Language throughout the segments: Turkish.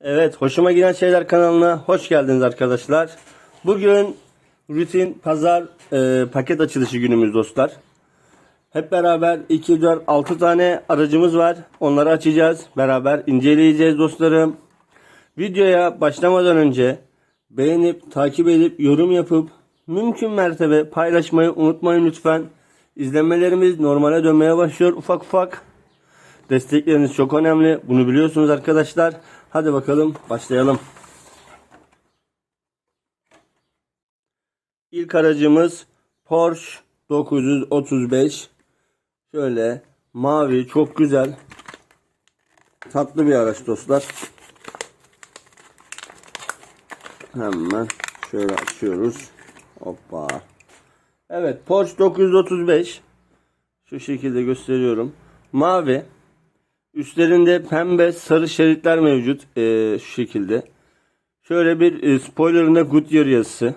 Evet, hoşuma giden şeyler kanalına hoş geldiniz arkadaşlar. Bugün rutin pazar e, paket açılışı günümüz dostlar. Hep beraber 2, 4, 6 tane aracımız var. Onları açacağız. Beraber inceleyeceğiz dostlarım. Videoya başlamadan önce beğenip, takip edip, yorum yapıp mümkün mertebe paylaşmayı unutmayın lütfen. İzlenmelerimiz normale dönmeye başlıyor ufak ufak. Destekleriniz çok önemli. Bunu biliyorsunuz arkadaşlar. Hadi bakalım başlayalım. İlk aracımız Porsche 935. Şöyle mavi çok güzel. Tatlı bir araç dostlar. Hemen şöyle açıyoruz. Hoppa. Evet Porsche 935. Şu şekilde gösteriyorum. Mavi. Üstlerinde pembe sarı şeritler mevcut. Ee, şu şekilde. Şöyle bir e, spoilerında Goodyear yazısı.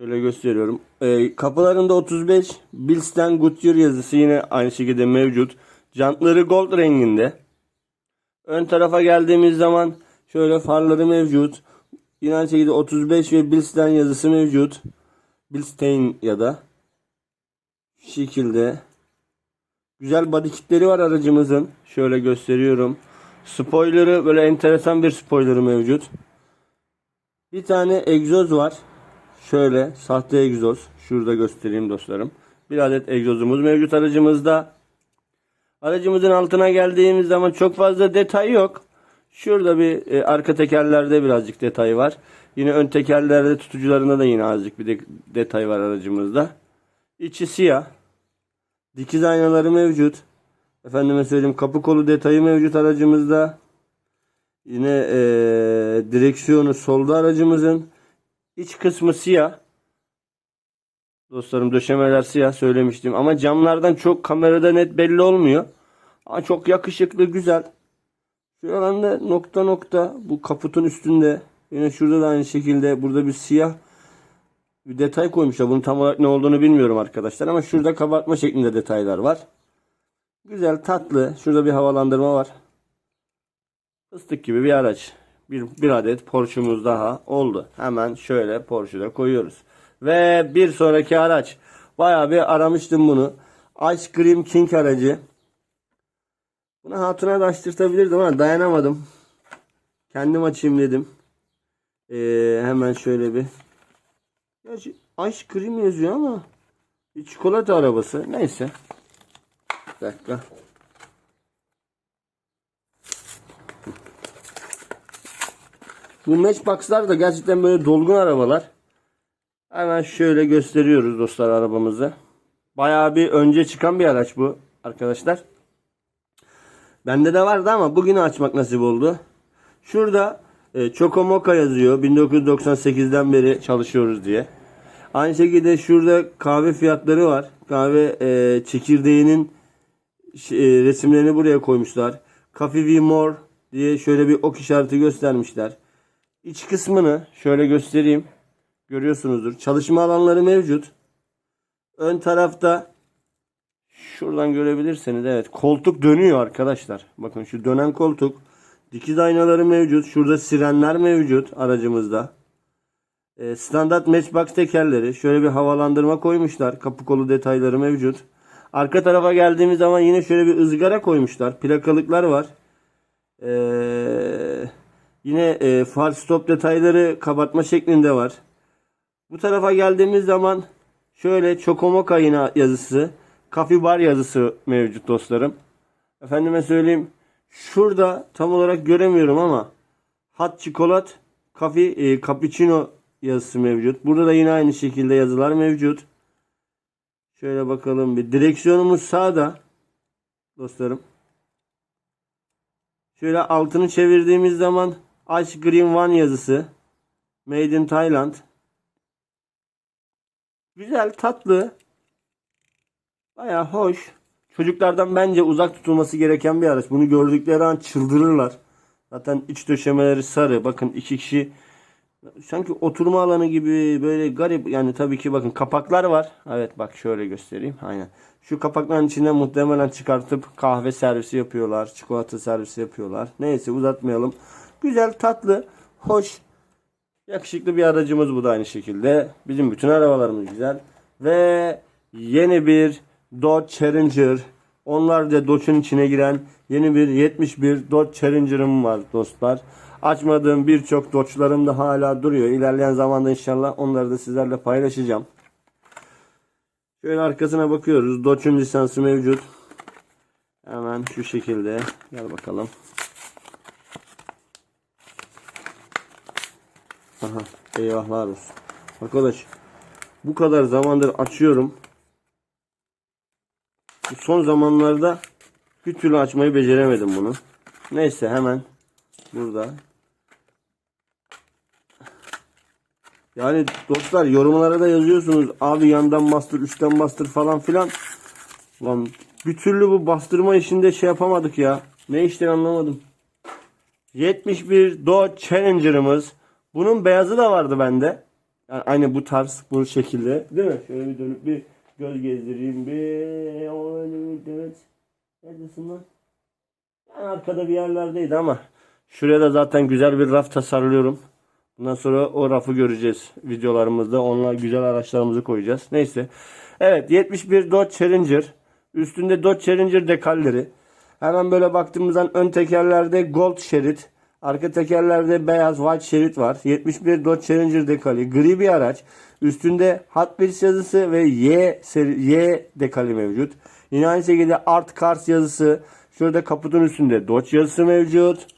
Şöyle gösteriyorum. Ee, kapılarında 35 Bilstein Goodyear yazısı yine aynı şekilde mevcut. Jantları gold renginde. Ön tarafa geldiğimiz zaman şöyle farları mevcut. Yine aynı şekilde 35 ve Bilstein yazısı mevcut. Bilstein ya da şu şekilde Güzel body kitleri var aracımızın. Şöyle gösteriyorum. Spoiler'ı böyle enteresan bir spoiler'ı mevcut. Bir tane egzoz var. Şöyle sahte egzoz. Şurada göstereyim dostlarım. Bir adet egzozumuz mevcut aracımızda. Aracımızın altına geldiğimiz zaman çok fazla detay yok. Şurada bir e, arka tekerlerde birazcık detay var. Yine ön tekerlerde tutucularında da yine azıcık bir de, detay var aracımızda. İçi siyah. Dikiz aynaları mevcut. Efendime söyleyeyim kapı kolu detayı mevcut aracımızda. Yine eee, direksiyonu solda aracımızın. İç kısmı siyah. Dostlarım döşemeler siyah söylemiştim. Ama camlardan çok kamerada net belli olmuyor. Ama çok yakışıklı güzel. Şu alanda nokta nokta bu kaputun üstünde. Yine şurada da aynı şekilde burada bir siyah bir detay koymuşlar. Bunun tam olarak ne olduğunu bilmiyorum arkadaşlar. Ama şurada kabartma şeklinde detaylar var. Güzel, tatlı. Şurada bir havalandırma var. Fıstık gibi bir araç. Bir, bir adet Porsche'umuz daha oldu. Hemen şöyle Porsche'da koyuyoruz. Ve bir sonraki araç. Bayağı bir aramıştım bunu. Ice Cream King aracı. Bunu hatuna da açtırtabilirdim ama dayanamadım. Kendim açayım dedim. Ee, hemen şöyle bir Gerçi ice cream yazıyor ama bir çikolata arabası. Neyse. Bir dakika. Bu Matchbox'lar da gerçekten böyle dolgun arabalar. Hemen şöyle gösteriyoruz dostlar arabamızı. Bayağı bir önce çıkan bir araç bu arkadaşlar. Bende de vardı ama bugün açmak nasip oldu. Şurada e, Chocomoka yazıyor. 1998'den beri çalışıyoruz diye. Aynı şekilde şurada kahve fiyatları var. Kahve e, çekirdeğinin e, resimlerini buraya koymuşlar. Coffee We More diye şöyle bir ok işareti göstermişler. İç kısmını şöyle göstereyim. Görüyorsunuzdur. Çalışma alanları mevcut. Ön tarafta şuradan görebilirseniz evet koltuk dönüyor arkadaşlar. Bakın şu dönen koltuk. Dikiz aynaları mevcut. Şurada sirenler mevcut aracımızda. E, standart matchbox tekerleri. Şöyle bir havalandırma koymuşlar. Kapı kolu detayları mevcut. Arka tarafa geldiğimiz zaman yine şöyle bir ızgara koymuşlar. Plakalıklar var. E, yine e, far stop detayları kabartma şeklinde var. Bu tarafa geldiğimiz zaman şöyle Çokomoka yine yazısı. Coffee Bar yazısı mevcut dostlarım. Efendime söyleyeyim. Şurada tam olarak göremiyorum ama hot çikolat, kafe, e, cappuccino yazısı mevcut. Burada da yine aynı şekilde yazılar mevcut. Şöyle bakalım bir. Direksiyonumuz sağda. Dostlarım. Şöyle altını çevirdiğimiz zaman Ice Green One yazısı. Made in Thailand. Güzel, tatlı. Baya hoş. Çocuklardan bence uzak tutulması gereken bir araç. Bunu gördükleri an çıldırırlar. Zaten iç döşemeleri sarı. Bakın iki kişi Sanki oturma alanı gibi böyle garip yani tabii ki bakın kapaklar var. Evet bak şöyle göstereyim. Aynen. Şu kapakların içinden muhtemelen çıkartıp kahve servisi yapıyorlar. Çikolata servisi yapıyorlar. Neyse uzatmayalım. Güzel, tatlı, hoş, yakışıklı bir aracımız bu da aynı şekilde. Bizim bütün arabalarımız güzel. Ve yeni bir Dodge Challenger. Onlar da Dodge'un içine giren yeni bir 71 Dodge Challenger'ım var dostlar. Açmadığım birçok Dodge'larım da hala duruyor. İlerleyen zamanda inşallah onları da sizlerle paylaşacağım. Şöyle arkasına bakıyoruz. Dodge'un lisansı mevcut. Hemen şu şekilde. Gel bakalım. Aha, eyvahlar olsun. Arkadaş, bu kadar zamandır açıyorum. Son zamanlarda bir türlü açmayı beceremedim bunu. Neyse hemen burada. Yani dostlar yorumlara da yazıyorsunuz. Abi yandan bastır, üstten bastır falan filan. Lan bir türlü bu bastırma işinde şey yapamadık ya. Ne işten anlamadım. 71 Dodge Challenger'ımız. Bunun beyazı da vardı bende. Yani aynı bu tarz bu şekilde. Değil mi? Şöyle bir dönüp bir göz gezdireyim. Bir evet. Neredesin lan? Yani arkada bir yerlerdeydi ama şuraya da zaten güzel bir raf tasarlıyorum. Bundan sonra o rafı göreceğiz videolarımızda. Onunla güzel araçlarımızı koyacağız. Neyse. Evet 71 Dodge Challenger. Üstünde Dodge Challenger dekalleri. Hemen böyle baktığımızdan ön tekerlerde gold şerit. Arka tekerlerde beyaz white şerit var. 71 Dodge Challenger dekali. Gri bir araç. Üstünde Hot Wheels yazısı ve Y, seri, Y dekali mevcut. Yine aynı şekilde Art Cars yazısı. Şurada kaputun üstünde Dodge yazısı mevcut.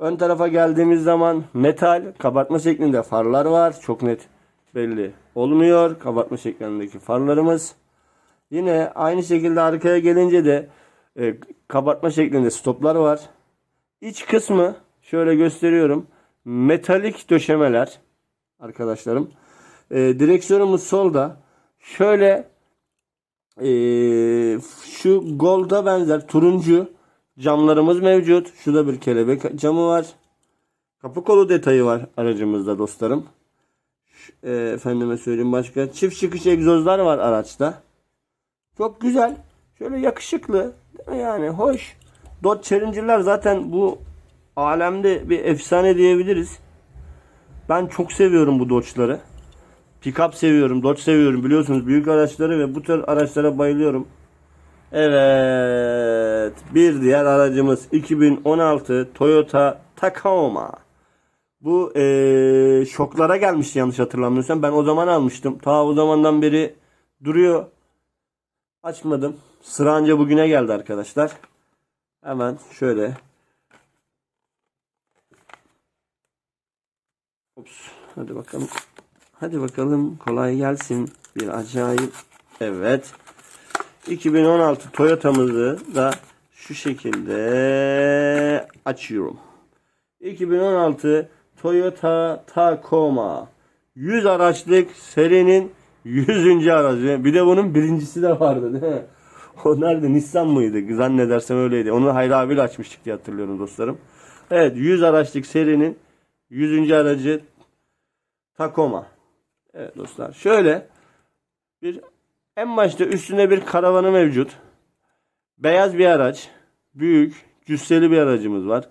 Ön tarafa geldiğimiz zaman metal kabartma şeklinde farlar var. Çok net belli olmuyor. Kabartma şeklindeki farlarımız. Yine aynı şekilde arkaya gelince de e, kabartma şeklinde stoplar var. İç kısmı şöyle gösteriyorum. Metalik döşemeler arkadaşlarım. E, direksiyonumuz solda. Şöyle e, şu golda benzer turuncu camlarımız mevcut. Şurada bir kelebek camı var. Kapı kolu detayı var aracımızda dostlarım. E, efendime söyleyeyim başka. Çift çıkış egzozlar var araçta. Çok güzel. Şöyle yakışıklı. Yani hoş. Dodge Challenger'lar zaten bu alemde bir efsane diyebiliriz. Ben çok seviyorum bu Dodge'ları. Pickup seviyorum, Dodge seviyorum. Biliyorsunuz büyük araçları ve bu tür araçlara bayılıyorum. Evet. Bir diğer aracımız 2016 Toyota Tacoma. Bu eee, şoklara gelmişti yanlış hatırlamıyorsam. Ben o zaman almıştım. Ta o zamandan beri duruyor. Açmadım. Sıra anca bugüne geldi arkadaşlar. Hemen şöyle. Ups. Hadi bakalım. Hadi bakalım. Kolay gelsin. Bir acayip. Evet. 2016 Toyota'mızı da şu şekilde açıyorum. 2016 Toyota Tacoma 100 araçlık serinin 100. aracı. Bir de bunun birincisi de vardı değil mi? O nerede? Nissan mıydı? Zannedersem öyleydi. Onu Hayri abiyle açmıştık diye hatırlıyorum dostlarım. Evet 100 araçlık serinin 100. aracı Tacoma. Evet dostlar. Şöyle bir en başta üstünde bir karavanı mevcut. Beyaz bir araç. Büyük, cüsseli bir aracımız var.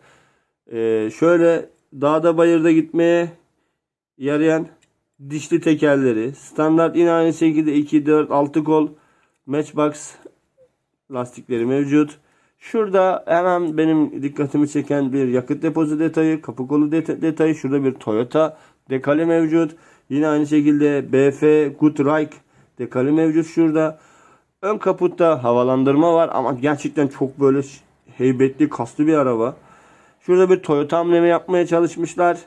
Ee, şöyle dağda bayırda gitmeye yarayan dişli tekerleri. Standart yine aynı şekilde 2, 4, 6 kol Matchbox lastikleri mevcut. Şurada hemen benim dikkatimi çeken bir yakıt deposu detayı, kapı kolu det- detayı. Şurada bir Toyota dekali mevcut. Yine aynı şekilde BF Goodrike dekali mevcut şurada. Ön kaputta havalandırma var ama gerçekten çok böyle heybetli, kaslı bir araba. Şurada bir Toyota amblemi yapmaya çalışmışlar.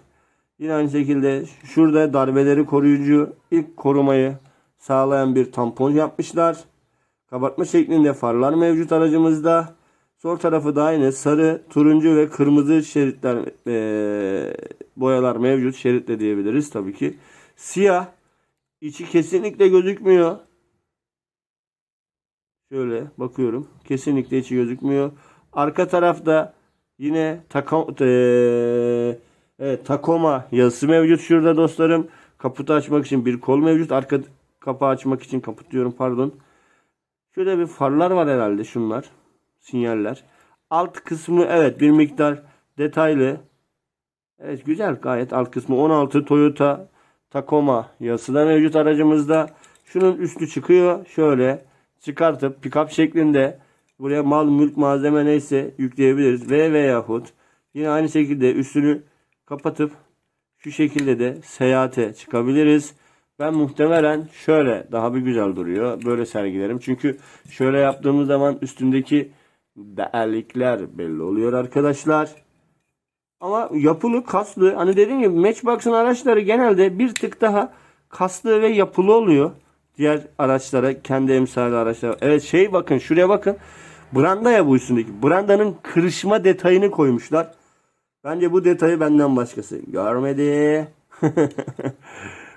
Yine aynı şekilde şurada darbeleri koruyucu ilk korumayı sağlayan bir tampon yapmışlar. Kabartma şeklinde farlar mevcut aracımızda. Sol tarafı da aynı sarı, turuncu ve kırmızı şeritler eee, boyalar mevcut. Şerit de diyebiliriz tabii ki. Siyah. İçi kesinlikle gözükmüyor. Şöyle bakıyorum. Kesinlikle içi gözükmüyor. Arka tarafta yine taka, eee, Evet Tacoma yazısı mevcut şurada dostlarım. Kaputu açmak için bir kol mevcut. Arka kapağı açmak için kaput diyorum pardon. Şöyle bir farlar var herhalde şunlar. Sinyaller. Alt kısmı evet bir miktar detaylı. Evet güzel gayet alt kısmı 16 Toyota Tacoma yazısı da mevcut aracımızda. Şunun üstü çıkıyor. Şöyle çıkartıp pick-up şeklinde buraya mal mülk malzeme neyse yükleyebiliriz. Ve veyahut yine aynı şekilde üstünü kapatıp şu şekilde de seyahate çıkabiliriz. Ben muhtemelen şöyle daha bir güzel duruyor. Böyle sergilerim. Çünkü şöyle yaptığımız zaman üstündeki değerlikler belli oluyor arkadaşlar. Ama yapılı, kaslı. Hani dediğim gibi Matchbox'ın araçları genelde bir tık daha kaslı ve yapılı oluyor. Diğer araçlara, kendi emsali araçlara. Evet şey bakın, şuraya bakın. Branda ya bu üstündeki. Brandanın kırışma detayını koymuşlar. Bence bu detayı benden başkası görmedi.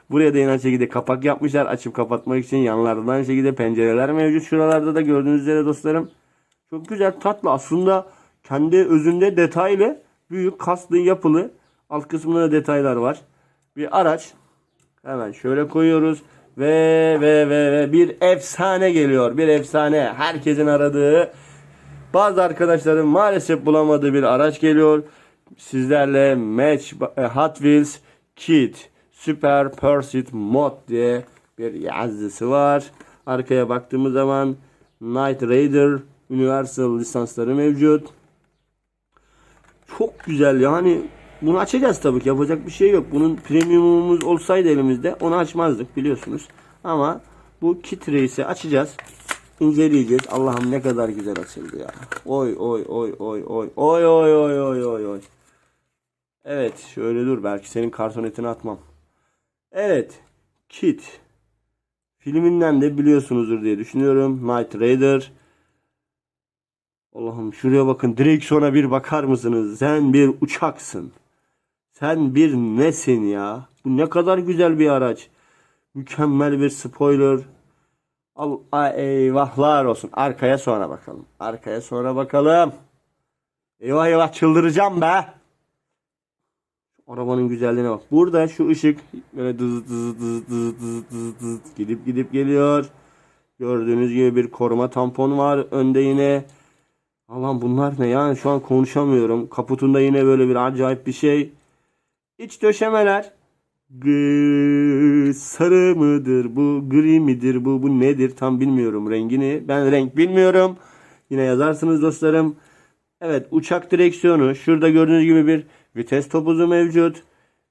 Buraya da yine şekilde kapak yapmışlar. Açıp kapatmak için yanlardan şekilde pencereler mevcut. Şuralarda da gördüğünüz üzere dostlarım. Çok güzel tatlı. Aslında kendi özünde detaylı. Büyük, kaslı, yapılı. Alt kısmında da detaylar var. Bir araç. Hemen şöyle koyuyoruz. Ve ve ve ve bir efsane geliyor. Bir efsane. Herkesin aradığı. Bazı arkadaşların maalesef bulamadığı bir araç geliyor. Sizlerle Match e, Hot Wheels Kit Super Pursuit Mod diye bir yazısı var. Arkaya baktığımız zaman Knight Raider Universal lisansları mevcut. Çok güzel yani bunu açacağız tabii ki yapacak bir şey yok. Bunun premiumumuz olsaydı elimizde onu açmazdık biliyorsunuz. Ama bu kit reisi açacağız. İnceleyeceğiz. Allah'ım ne kadar güzel açıldı ya. Oy oy oy oy oy. Oy oy oy oy oy oy. Evet şöyle dur belki senin kartonetini atmam. Evet. Kit. Filminden de biliyorsunuzdur diye düşünüyorum. Knight Rider. Allah'ım şuraya bakın direksiyona bir bakar mısınız? Sen bir uçaksın. Sen bir nesin ya? Bu ne kadar güzel bir araç. Mükemmel bir spoiler. Al, ay, eyvahlar olsun. Arkaya sonra bakalım. Arkaya sonra bakalım. Eyvah eyvah çıldıracağım be. Arabanın güzelliğine bak. Burada şu ışık böyle dız dız dız dız dız dız dız gidip gidip geliyor. Gördüğünüz gibi bir koruma tampon var. Önde yine Aman bunlar ne yani şu an konuşamıyorum. Kaputunda yine böyle bir acayip bir şey. İç döşemeler. Gı- sarı mıdır bu gri midir bu bu nedir tam bilmiyorum rengini. Ben renk bilmiyorum. Yine yazarsınız dostlarım. Evet uçak direksiyonu. Şurada gördüğünüz gibi bir vites topuzu mevcut.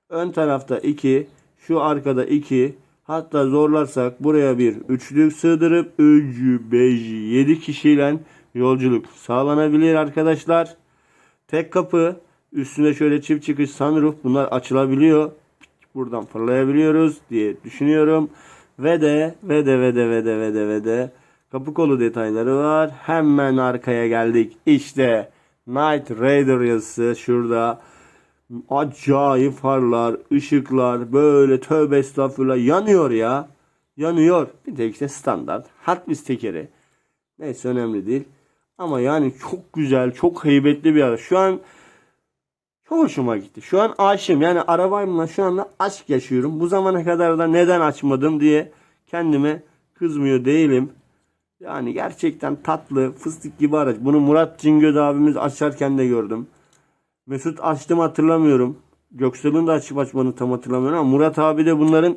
Ön tarafta 2. Şu arkada 2. Hatta zorlarsak buraya bir üçlük sığdırıp 3, 5, 7 kişiyle yolculuk sağlanabilir arkadaşlar. Tek kapı. Üstünde şöyle çift çıkış sunroof. Bunlar açılabiliyor. Buradan fırlayabiliyoruz diye düşünüyorum. Ve de ve de ve de ve de ve de ve de kapı kolu detayları var. Hemen arkaya geldik. İşte Night Raider yazısı şurada. Acayip farlar, ışıklar böyle tövbe estağfurullah yanıyor ya. Yanıyor. Bir de işte standart Wheels tekeri. Neyse önemli değil. Ama yani çok güzel, çok heybetli bir araç. Şu an çok hoşuma gitti. Şu an aşığım. Yani arabayla şu anda aşk yaşıyorum. Bu zamana kadar da neden açmadım diye kendime kızmıyor değilim. Yani gerçekten tatlı, fıstık gibi araç. Bunu Murat Cingöz abimiz açarken de gördüm. Mesut açtım hatırlamıyorum. Göksel'in de açıp açmadığını tam hatırlamıyorum ama Murat abi de bunların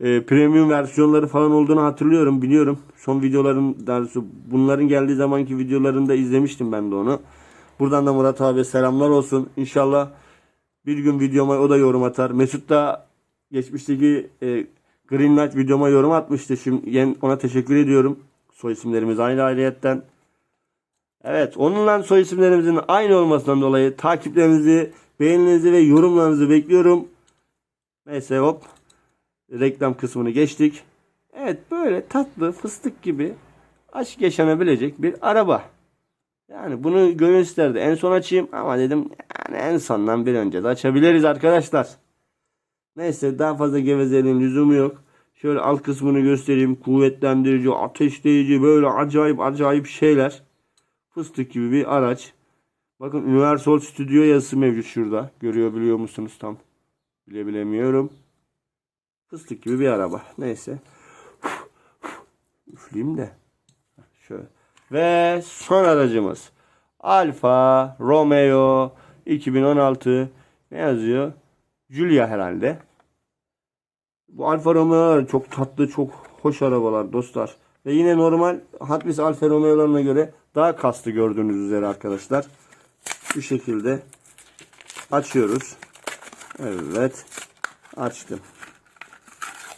e, premium versiyonları falan olduğunu hatırlıyorum, biliyorum. Son videoların, doğrusu bunların geldiği zamanki videolarında izlemiştim ben de onu. Buradan da Murat abi selamlar olsun. İnşallah bir gün videoma o da yorum atar. Mesut da geçmişteki e, Green Light videoma yorum atmıştı. Şimdi ona teşekkür ediyorum. Soy isimlerimiz aynı ayrıyetten. Evet, onunla soy isimlerimizin aynı olmasından dolayı takiplerinizi, beğeninizi ve yorumlarınızı bekliyorum. Neyse hop reklam kısmını geçtik. Evet böyle tatlı fıstık gibi aşk yaşanabilecek bir araba. Yani bunu gönül isterdi. En son açayım ama dedim yani en sondan bir önce de açabiliriz arkadaşlar. Neyse daha fazla gevezeliğin lüzumu yok. Şöyle alt kısmını göstereyim. Kuvvetlendirici, ateşleyici böyle acayip acayip şeyler. Fıstık gibi bir araç. Bakın Universal Studio yazısı mevcut şurada. Görüyor biliyor musunuz tam? Bile bilemiyorum. Fıstık gibi bir araba. Neyse. Üfleyeyim de. Şöyle. Ve son aracımız. Alfa Romeo 2016 ne yazıyor? Giulia herhalde. Bu Alfa Romeo çok tatlı, çok hoş arabalar dostlar. Ve yine normal Hot Wheels Alfa Romeo'larına göre daha kaslı gördüğünüz üzere arkadaşlar. Bu şekilde açıyoruz. Evet. Açtım.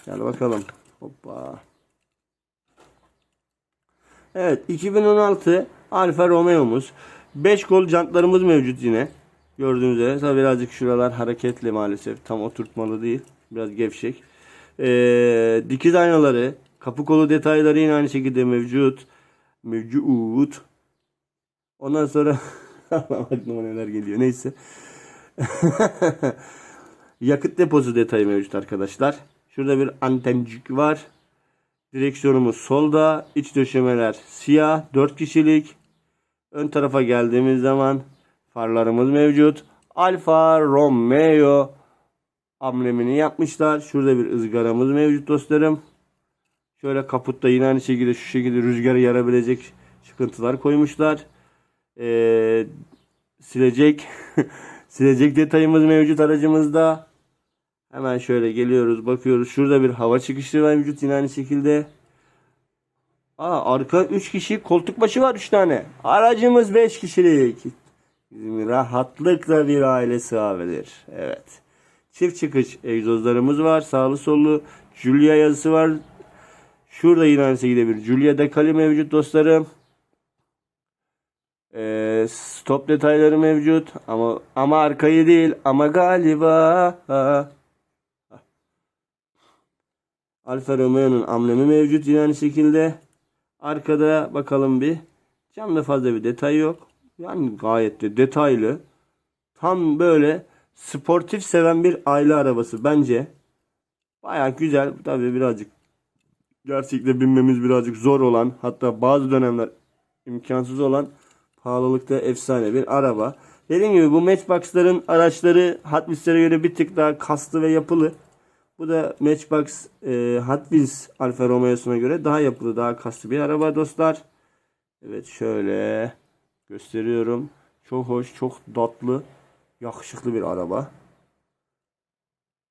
Gel bakalım. Hoppa. Evet 2016 Alfa Romeo'muz. 5 kol jantlarımız mevcut yine. Gördüğünüz üzere. Tabi birazcık şuralar hareketli maalesef. Tam oturtmalı değil. Biraz gevşek. Ee, dikiz aynaları. Kapı kolu detayları yine aynı şekilde mevcut. Mevcut. Ondan sonra aklıma neler geliyor. Neyse. Yakıt deposu detayı mevcut arkadaşlar. Şurada bir antencik var. Direksiyonumuz solda. İç döşemeler siyah. 4 kişilik. Ön tarafa geldiğimiz zaman farlarımız mevcut. Alfa Romeo amblemini yapmışlar. Şurada bir ızgaramız mevcut dostlarım. Şöyle kaputta yine aynı şekilde şu şekilde rüzgarı yarabilecek çıkıntılar koymuşlar. Ee, silecek silecek detayımız mevcut aracımızda. Hemen şöyle geliyoruz bakıyoruz. Şurada bir hava çıkışı mevcut yine aynı şekilde. Aa, arka 3 kişi koltuk başı var 3 tane. Aracımız 5 kişilik. Bizim rahatlıkla bir aile sığabilir. Evet. Çift çıkış egzozlarımız var. Sağlı sollu. Julia yazısı var. Şurada yine aynı şekilde bir Julia dekali mevcut dostlarım. Ee, stop detayları mevcut ama ama arkayı değil ama galiba Alfa Romeo'nun amblemi mevcut yine aynı şekilde. Arkada bakalım bir. Camda fazla bir detay yok. Yani gayet de detaylı. Tam böyle sportif seven bir aile arabası bence. Baya güzel. Tabii birazcık gerçekten binmemiz birazcık zor olan hatta bazı dönemler imkansız olan pahalılıkta efsane bir araba. Dediğim gibi bu Matchbox'ların araçları Hot Wheels'lere göre bir tık daha kaslı ve yapılı. Bu da Matchbox e, Hot Wheels Alfa Romeo'suna göre daha yapılı, daha kaslı bir araba dostlar. Evet şöyle gösteriyorum. Çok hoş, çok tatlı, yakışıklı bir araba.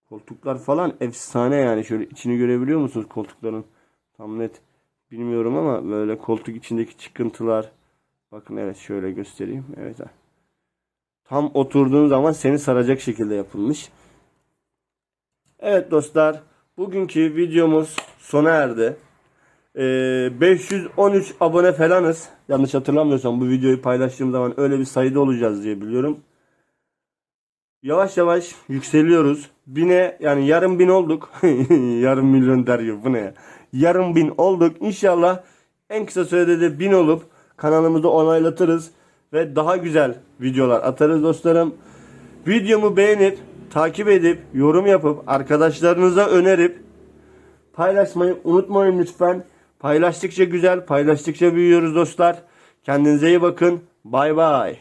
Koltuklar falan efsane yani. Şöyle içini görebiliyor musunuz koltukların? Tam net bilmiyorum ama böyle koltuk içindeki çıkıntılar. Bakın evet şöyle göstereyim. Evet. Tam oturduğun zaman seni saracak şekilde yapılmış. Evet dostlar. Bugünkü videomuz sona erdi. Ee, 513 abone falanız. Yanlış hatırlamıyorsam bu videoyu paylaştığım zaman öyle bir sayıda olacağız diye biliyorum. Yavaş yavaş yükseliyoruz. Bine yani yarım bin olduk. yarım milyon der bu ne ya. Yarım bin olduk. İnşallah en kısa sürede de bin olup kanalımızı onaylatırız. Ve daha güzel videolar atarız dostlarım. Videomu beğenip, takip edip, yorum yapıp, arkadaşlarınıza önerip paylaşmayı unutmayın lütfen. Paylaştıkça güzel, paylaştıkça büyüyoruz dostlar. Kendinize iyi bakın. Bay bay.